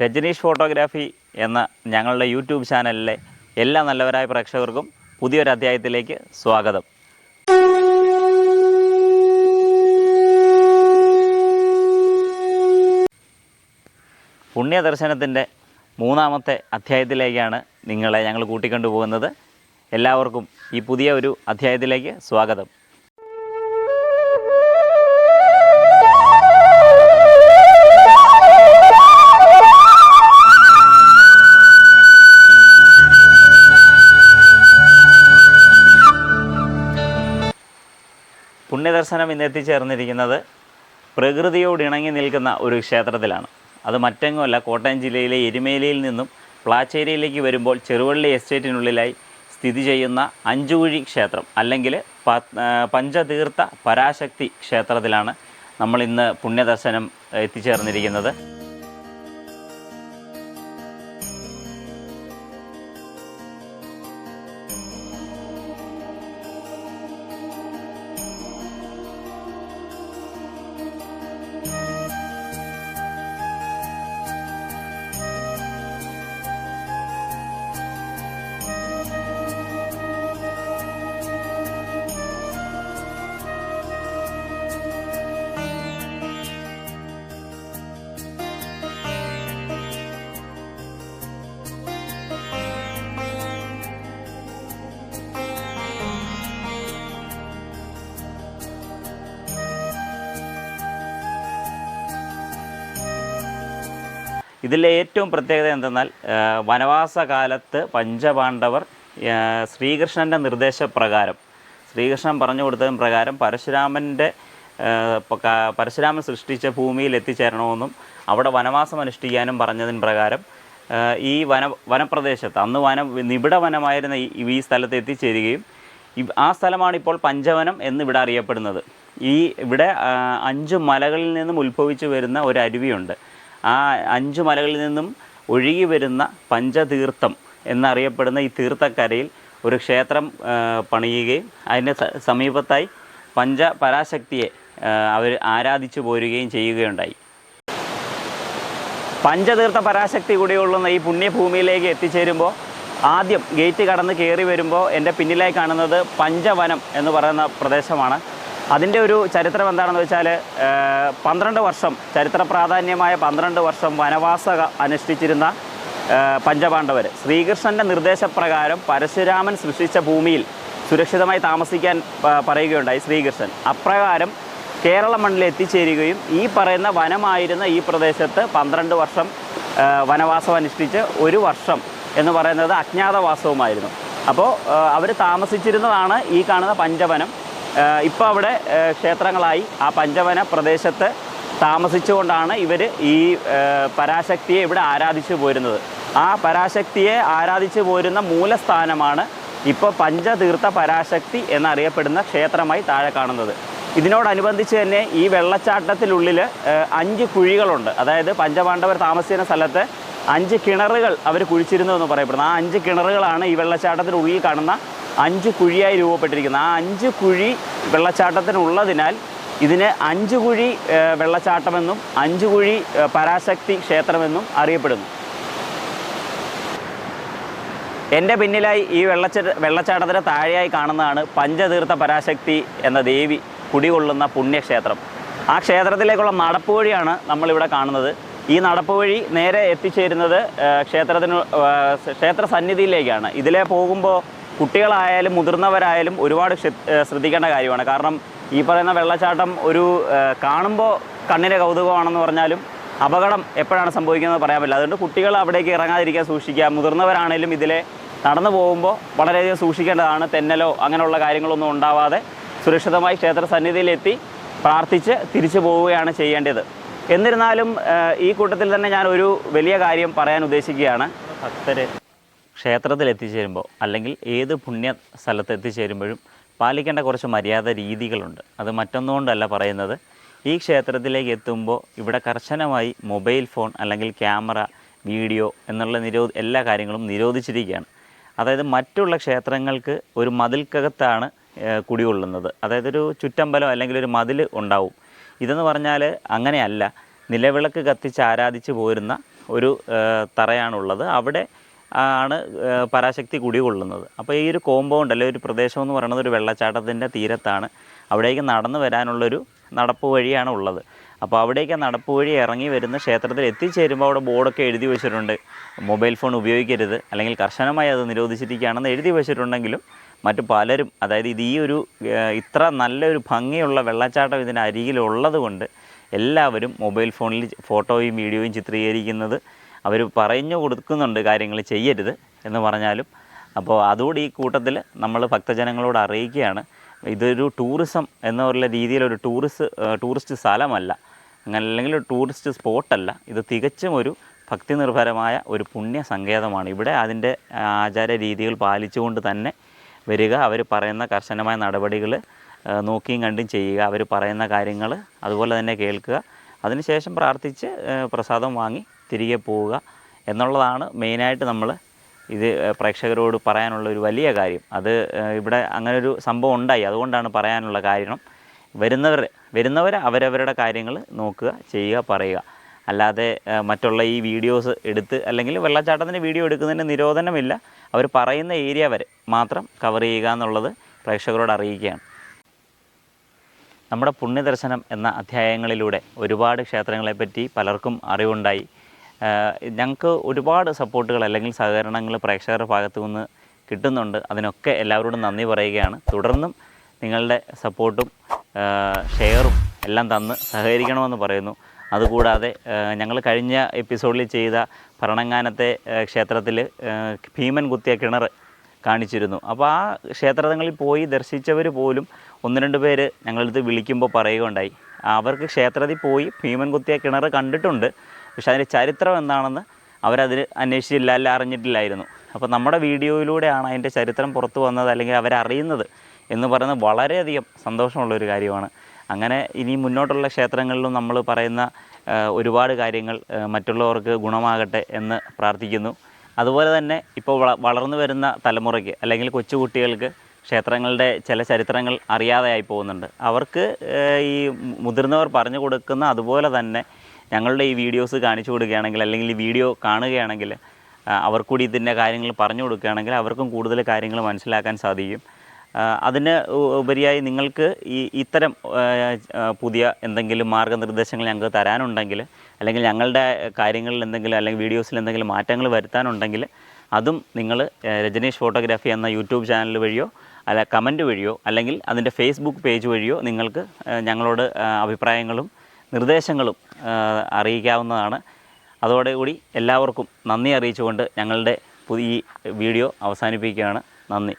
Rajneesh photography എന്ന ഞങ്ങളുടെ YouTube ചാനലിലെ എല്ലാ നല്ലവരായ പ്രേക്ഷകർക്കും പുതിയൊരു അധ്യായത്തിലേക്ക് സ്വാഗതം. പുണ്യദർശനത്തിന്റെ മൂന്നാമത്തെ അധ്യായത്തിലേക്കാണ് നിങ്ങളെ ഞങ്ങൾ കൂട്ടിക്കൊണ്ടുപോകുന്നത്. എല്ലാവർക്കും ഈ പുതിയ ഒരു അധ്യായത്തിലേക്ക് സ്വാഗതം. ഇന്ന് എത്തിച്ചേർന്നിരിക്കുന്നത് പ്രകൃതിയോട് ഇണങ്ങി നിൽക്കുന്ന ഒരു ക്ഷേത്രത്തിലാണ്. അത് മറ്റെങ്ങുമല്ല കോട്ടയം ജില്ലയിലെ എരുമേലിയിൽ നിന്നും പ്ലാച്ചേരിയിലേക്ക് വരുമ്പോൾ ചെറുവള്ളി എസ്റ്റേറ്റിനുള്ളിലായി സ്ഥിതി ചെയ്യുന്ന അഞ്ചുകുഴി ക്ഷേത്രം അല്ലെങ്കിൽ പഞ്ചതീർത്ഥ പരാശക്തി ക്ഷേത്രത്തിലാണ് നമ്മൾ ഇന്ന് പുണ്യദർശനം എത്തിച്ചേർന്നിരിക്കുന്നത്. ഇതിലെ ഏറ്റവും പ്രത്യേകത എന്തെന്നാൽ വനവാസ കാലത്ത് പഞ്ചപാണ്ഡവർ ശ്രീകൃഷ്ണന്റെ നിർദ്ദേശപ്രകാരം ശ്രീകൃഷ്ണൻ പറഞ്ഞു കൊടുത്തതും പ്രകാരം പരശുരാമന്റെ പരശുരാമൻ സൃഷ്ടിച്ച ഭൂമിയിൽ എത്തിച്ചേരണമെന്നും അവിടെ വനവാസം അനുഷ്ഠിക്കാനും പറഞ്ഞതിന് പ്രകാരം ഈ വന വനപ്രദേശത്ത് അന്ന് വനം നിബിഡ വനമായിരുന്ന ഈ സ്ഥലത്ത് എത്തിച്ചേരുകയും ആ സ്ഥലമാണ് ഇപ്പോൾ പഞ്ചവനം എന്ന് ഇവിടെ അറിയപ്പെടുന്നത്. ഈ ഇവിടെ അഞ്ച് മലകളിൽ നിന്നും ഉത്ഭവിച്ചു വരുന്ന ഒരു അരുവിയുണ്ട്. ആ അഞ്ച് മലകളിൽ നിന്നും ഒഴുകി വരുന്ന പഞ്ചതീർത്ഥം എന്നറിയപ്പെടുന്ന ഈ തീർത്ഥക്കരയിൽ ഒരു ക്ഷേത്രം പണിയുകയും അതിന് സമീപത്തായി സമീപത്തായി പഞ്ചപരാശക്തിയെ അവർ ആരാധിച്ചു പോരുകയും ചെയ്യുകയുണ്ടായി. പഞ്ചതീർത്ഥ പരാശക്തി കൂടെയുള്ള ഈ പുണ്യഭൂമിയിലേക്ക് എത്തിച്ചേരുമ്പോൾ ആദ്യം ഗേറ്റ് കടന്ന് കയറി വരുമ്പോൾ എന്റെ പിന്നിലായി കാണുന്നത് പഞ്ചവനം എന്ന് പറയുന്ന പ്രദേശമാണ്. അതിന്റെ ഒരു ചരിത്രം എന്താണെന്ന് വെച്ചാൽ പന്ത്രണ്ട് വർഷം ചരിത്ര പ്രാധാന്യമായ പന്ത്രണ്ട് വർഷം വനവാസ അനുഷ്ഠിച്ചിരുന്ന പഞ്ചപാണ്ഡവർ. ശ്രീകൃഷ്ണന്റെ നിർദ്ദേശപ്രകാരം പരശുരാമൻ സൃഷ്ടിച്ച ഭൂമിയിൽ സുരക്ഷിതമായി താമസിക്കാൻ പറയുകയുണ്ടായി ശ്രീകൃഷ്ണൻ. അപ്രകാരം കേരള മണ്ണിൽ എത്തിച്ചേരുകയും ഈ പറയുന്ന വനമായിരുന്ന ഈ പ്രദേശത്ത് പന്ത്രണ്ട് വർഷം വനവാസം അനുഷ്ഠിച്ച് ഒരു വർഷം എന്ന് പറയുന്നത് അജ്ഞാതവാസവുമായിരുന്നു. അപ്പോൾ അവർ താമസിച്ചിരുന്നതാണ് ഈ കാണുന്ന പഞ്ചവനം. ഇപ്പോൾ അവിടെ ക്ഷേത്രങ്ങളായി ആ പഞ്ചവന പ്രദേശത്ത് താമസിച്ചുകൊണ്ടാണ് ഇവർ ഈ പരാശക്തിയെ ഇവിടെ ആരാധിച്ചു പോരുന്നത്. ആ പരാശക്തിയെ ആരാധിച്ചു പോരുന്ന മൂലസ്ഥാനമാണ് ഇപ്പോൾ പഞ്ചതീർത്ഥ പരാശക്തി എന്നറിയപ്പെടുന്ന ക്ഷേത്രമായി താഴെ കാണുന്നത്. ഇതിനോടനുബന്ധിച്ച് തന്നെ ഈ വെള്ളച്ചാട്ടത്തിനുള്ളിൽ അഞ്ച് കുഴികളുണ്ട്. അതായത് പഞ്ചപാണ്ഡവർ താമസിക്കുന്ന സ്ഥലത്ത് അഞ്ച് കിണറുകൾ അവർ കുഴിച്ചിരുന്നു എന്ന് പറയപ്പെടുന്നു. ആ അഞ്ച് കിണറുകളാണ് ഈ വെള്ളച്ചാട്ടത്തിനുള്ളിൽ കാണുന്ന അഞ്ച് കുഴിയായി രൂപപ്പെട്ടിരിക്കുന്നത് ആ അഞ്ച് കുഴി വെള്ളച്ചാട്ടത്തിനുള്ളതിനാൽ ഇതിന് അഞ്ച് കുഴി വെള്ളച്ചാട്ടമെന്നും അഞ്ച് കുഴി പരാശക്തി ക്ഷേത്രമെന്നും അറിയപ്പെടുന്നു. എന്റെ പിന്നിലായി ഈ വെള്ളച്ച വെള്ളച്ചാട്ടത്തിന് താഴെയായി കാണുന്നതാണ് പഞ്ചതീർത്ഥ പരാശക്തി എന്ന ദേവി കുടികൊള്ളുന്ന പുണ്യക്ഷേത്രം. ആ ക്ഷേത്രത്തിലേക്കുള്ള നടപ്പ് വഴിയാണ് നമ്മളിവിടെ കാണുന്നത്. ഈ നടപ്പ് വഴി നേരെ എത്തിച്ചേരുന്നത് ക്ഷേത്രത്തിന് ക്ഷേത്ര സന്നിധിയിലേക്കാണ്. ഇതിലെ പോകുമ്പോൾ കുട്ടികളായാലും മുതിർന്നവരായാലും ഒരുപാട് ശ്രദ്ധിക്കേണ്ട കാര്യമാണ്. കാരണം ഈ പറയുന്ന വെള്ളച്ചാട്ടം ഒരു കാണുമ്പോൾ കണ്ണിന് കൗതുകമാണെന്ന് പറഞ്ഞാലും അപകടം എപ്പോഴാണ് സംഭവിക്കുന്നത് പറയാൻ പറ്റില്ല. അതുകൊണ്ട് കുട്ടികൾ അവിടേക്ക് ഇറങ്ങാതിരിക്കാൻ സൂക്ഷിക്കുക. മുതിർന്നവരാണേലും ഇതിലെ നടന്നു പോകുമ്പോൾ വളരെയധികം സൂക്ഷിക്കേണ്ടതാണ്. തെന്നലോ അങ്ങനെയുള്ള കാര്യങ്ങളൊന്നും ഉണ്ടാവാതെ സുരക്ഷിതമായി ക്ഷേത്ര സന്നിധിയിലെത്തി പ്രാർത്ഥിച്ച് തിരിച്ചു പോവുകയാണ് ചെയ്യേണ്ടത്. എന്നിരുന്നാലും ഈ കൂട്ടത്തിൽ തന്നെ ഞാൻ ഒരു വലിയ കാര്യം പറയാൻ ഉദ്ദേശിക്കുകയാണ്. ഭക്തർ ക്ഷേത്രത്തിൽ എത്തിച്ചേരുമ്പോൾ അല്ലെങ്കിൽ ഏത് പുണ്യ സ്ഥലത്ത് എത്തിച്ചേരുമ്പോഴും പാലിക്കേണ്ട കുറച്ച് മര്യാദ രീതികളുണ്ട്. അത് മറ്റൊന്നുകൊണ്ടല്ല പറയുന്നത്. ഈ ക്ഷേത്രത്തിലേക്ക് എത്തുമ്പോൾ ഇവിടെ കർശനമായി മൊബൈൽ ഫോൺ അല്ലെങ്കിൽ ക്യാമറ വീഡിയോ എന്നുള്ള നിരോ എല്ലാ കാര്യങ്ങളും നിരോധിച്ചിരിക്കുകയാണ്. അതായത് മറ്റുള്ള ക്ഷേത്രങ്ങൾക്ക് ഒരു മതിൽക്കകത്താണ് കുടികൊള്ളുന്നത്. അതായത് ഒരു ചുറ്റമ്പലം അല്ലെങ്കിൽ ഒരു മതിൽ ഉണ്ടാവും. ഇതെന്ന് പറഞ്ഞാൽ അങ്ങനെയല്ല. നിലവിളക്ക് കത്തിച്ച് ആരാധിച്ച് പോരുന്ന ഒരു തറയാണുള്ളത്. അവിടെ ആണ് പരാശക്തി കുടികൊള്ളുന്നത് അപ്പോൾ ഈ ഒരു കോമ്പൗണ്ട് അല്ലെങ്കിൽ ഒരു പ്രദേശം എന്ന് പറയുന്നത് ഒരു വെള്ളച്ചാട്ടത്തിന്റെ തീരത്താണ്. അവിടേക്ക് നടന്നു വരാനുള്ളൊരു നടപ്പ് വഴിയാണ് ഉള്ളത്. അപ്പോൾ അവിടേക്ക് നടപ്പ് വഴി ഇറങ്ങി വരുന്ന ക്ഷേത്രത്തിൽ എത്തിച്ചേരുമ്പോൾ അവിടെ ബോർഡൊക്കെ എഴുതി വെച്ചിട്ടുണ്ട്. മൊബൈൽ ഫോൺ ഉപയോഗിക്കരുത് അല്ലെങ്കിൽ കർശനമായി അത് നിരോധിച്ചിരിക്കുകയാണെന്ന് എഴുതി വെച്ചിട്ടുണ്ടെങ്കിലും മറ്റു പലരും അതായത് ഇത് ഈ ഒരു ഇത്ര നല്ലൊരു ഭംഗിയുള്ള വെള്ളച്ചാട്ടം ഇതിന് അരികിലുള്ളത് കൊണ്ട് എല്ലാവരും മൊബൈൽ ഫോണിൽ ഫോട്ടോയും വീഡിയോയും ചിത്രീകരിക്കുന്നത് അവർ പറഞ്ഞു കൊടുക്കുന്നുണ്ട് കാര്യങ്ങൾ ചെയ്യരുത് എന്ന് പറഞ്ഞാലും. അപ്പോൾ അതുകൂടി ഈ കൂട്ടത്തിൽ നമ്മൾ ഭക്തജനങ്ങളോട് അറിയിക്കുകയാണ്. ഇതൊരു ടൂറിസം എന്നുള്ള രീതിയിലൊരു ടൂറിസ്റ്റ് ടൂറിസ്റ്റ് സ്ഥലമല്ല. അങ്ങനെ അല്ലെങ്കിൽ ടൂറിസ്റ്റ് സ്പോട്ടല്ല. ഇത് തികച്ചും ഒരു ഭക്തി നിർഭരമായ ഒരു പുണ്യ സങ്കേതമാണ്. ഇവിടെ അതിന്റെ ആചാര രീതികൾ പാലിച്ചുകൊണ്ട് തന്നെ വരിക അവർ പറയുന്ന കർശനമായ നടപടികൾ നോക്കിയും കണ്ടും ചെയ്യുക അവർ പറയുന്ന കാര്യങ്ങൾ അതുപോലെ തന്നെ കേൾക്കുക. അതിനുശേഷം പ്രാർത്ഥിച്ച് പ്രസാദം വാങ്ങി തിരികെ പോവുക എന്നുള്ളതാണ് മെയിനായിട്ട് നമ്മൾ ഇത് പ്രേക്ഷകരോട് പറയാനുള്ള ഒരു വലിയ കാര്യം. അത് ഇവിടെ അങ്ങനൊരു സംഭവം ഉണ്ടായി. അതുകൊണ്ടാണ് പറയാനുള്ള കാരണം വരുന്നവർ വരുന്നവർ അവരവരുടെ കാര്യങ്ങൾ നോക്കുക ചെയ്യുക പറയുക. അല്ലാതെ മറ്റുള്ള ഈ വീഡിയോസ് എടുത്ത് അല്ലെങ്കിൽ വെള്ളച്ചാട്ടത്തിന്റെ വീഡിയോ എടുക്കുന്നതിന് നിരോധനമില്ല. അവർ പറയുന്ന ഏരിയ വരെ മാത്രം കവർ ചെയ്യുക എന്നുള്ളത് പ്രേക്ഷകരോട് അറിയിക്കുകയാണ്. നമ്മുടെ പുണ്യദർശനം എന്ന അധ്യായങ്ങളിലൂടെ ഒരുപാട് ക്ഷേത്രങ്ങളെപ്പറ്റി പലർക്കും അറിവുണ്ടായി. ഞങ്ങൾക്ക് ഒരുപാട് സപ്പോർട്ടുകൾ അല്ലെങ്കിൽ സഹകരണങ്ങൾ പ്രേക്ഷകരുടെ ഭാഗത്തു നിന്ന് കിട്ടുന്നുണ്ട്. അതിനൊക്കെ എല്ലാവരോടും നന്ദി പറയുകയാണ്. തുടർന്നും നിങ്ങളുടെ സപ്പോർട്ടും ഷെയറും എല്ലാം തന്ന് സഹകരിക്കണമെന്ന് പറയുന്നു. അതുകൂടാതെ ഞങ്ങൾ കഴിഞ്ഞ എപ്പിസോഡിൽ ചെയ്ത ഭരണങ്ങാനത്തെ ക്ഷേത്രത്തിൽ ഭീമൻ കുത്തിയ കിണർ കാണിച്ചിരുന്നു. അപ്പോൾ ആ ക്ഷേത്രങ്ങളിൽ പോയി ദർശിച്ചവർ പോലും ഒന്ന് രണ്ട് പേര് ഞങ്ങളടുത്ത് വിളിക്കുമ്പോൾ പറയുകയുണ്ടായി. അവർക്ക് ക്ഷേത്രത്തിൽ പോയി ഭീമൻ കുത്തിയ കിണർ കണ്ടിട്ടുണ്ട്. പക്ഷെ അതിന്റെ ചരിത്രം എന്താണെന്ന് അവരതിൽ അന്വേഷിച്ചില്ല അല്ല അറിഞ്ഞിട്ടില്ലായിരുന്നു. അപ്പോൾ നമ്മുടെ വീഡിയോയിലൂടെയാണ് അതിന്റെ ചരിത്രം പുറത്തു വന്നത് അല്ലെങ്കിൽ അവരറിയുന്നത് എന്ന് പറയുന്നത് വളരെയധികം സന്തോഷമുള്ളൊരു കാര്യമാണ്. അങ്ങനെ ഇനി മുന്നോട്ടുള്ള ക്ഷേത്രങ്ങളിലും നമ്മൾ പറയുന്ന ഒരുപാട് കാര്യങ്ങൾ മറ്റുള്ളവർക്ക് ഗുണമാകട്ടെ എന്ന് പ്രാർത്ഥിക്കുന്നു. അതുപോലെ തന്നെ ഇപ്പോൾ വള വളർന്നു വരുന്ന തലമുറയ്ക്ക് അല്ലെങ്കിൽ കൊച്ചുകുട്ടികൾക്ക് ക്ഷേത്രങ്ങളുടെ ചില ചരിത്രങ്ങൾ അറിയാതെയായി പോകുന്നുണ്ട്. അവർക്ക് ഈ മുതിർന്നവർ പറഞ്ഞു കൊടുക്കുന്ന അതുപോലെ തന്നെ ഞങ്ങളുടെ ഈ വീഡിയോസ് കാണിച്ചു കൊടുക്കുകയാണെങ്കിൽ അല്ലെങ്കിൽ ഈ വീഡിയോ കാണുകയാണെങ്കിൽ അവർക്കൂടി ഇതിന്റെ കാര്യങ്ങൾ പറഞ്ഞു കൊടുക്കുകയാണെങ്കിൽ അവർക്കും കൂടുതൽ കാര്യങ്ങൾ മനസ്സിലാക്കാൻ സാധിക്കും. അതിന് ഉപരിയായി നിങ്ങൾക്ക് ഈ ഇത്തരം പുതിയ എന്തെങ്കിലും മാർഗനിർദ്ദേശങ്ങൾ ഞങ്ങൾക്ക് തരാനുണ്ടെങ്കിൽ അല്ലെങ്കിൽ ഞങ്ങളുടെ കാര്യങ്ങളിൽ എന്തെങ്കിലും അല്ലെങ്കിൽ വീഡിയോസിൽ എന്തെങ്കിലും മാറ്റങ്ങൾ വരുത്താനുണ്ടെങ്കിൽ അതും നിങ്ങൾ രജനീഷ് ഫോട്ടോഗ്രാഫി എന്ന യൂട്യൂബ് ചാനൽ വഴിയോ അല്ല കമന്റ് വഴിയോ അല്ലെങ്കിൽ അതിന്റെ ഫേസ്ബുക്ക് പേജ് വഴിയോ നിങ്ങൾക്ക് ഞങ്ങളോട് അഭിപ്രായങ്ങളും നിർദ്ദേശങ്ങളും അറിയിക്കാവുന്നതാണ്. അതോടുകൂടി എല്ലാവർക്കും നന്ദി അറിയിച്ചുകൊണ്ട് ഞങ്ങളുടെ പുതിയ വീഡിയോ അവസാനിപ്പിക്കുകയാണ്. നന്ദി.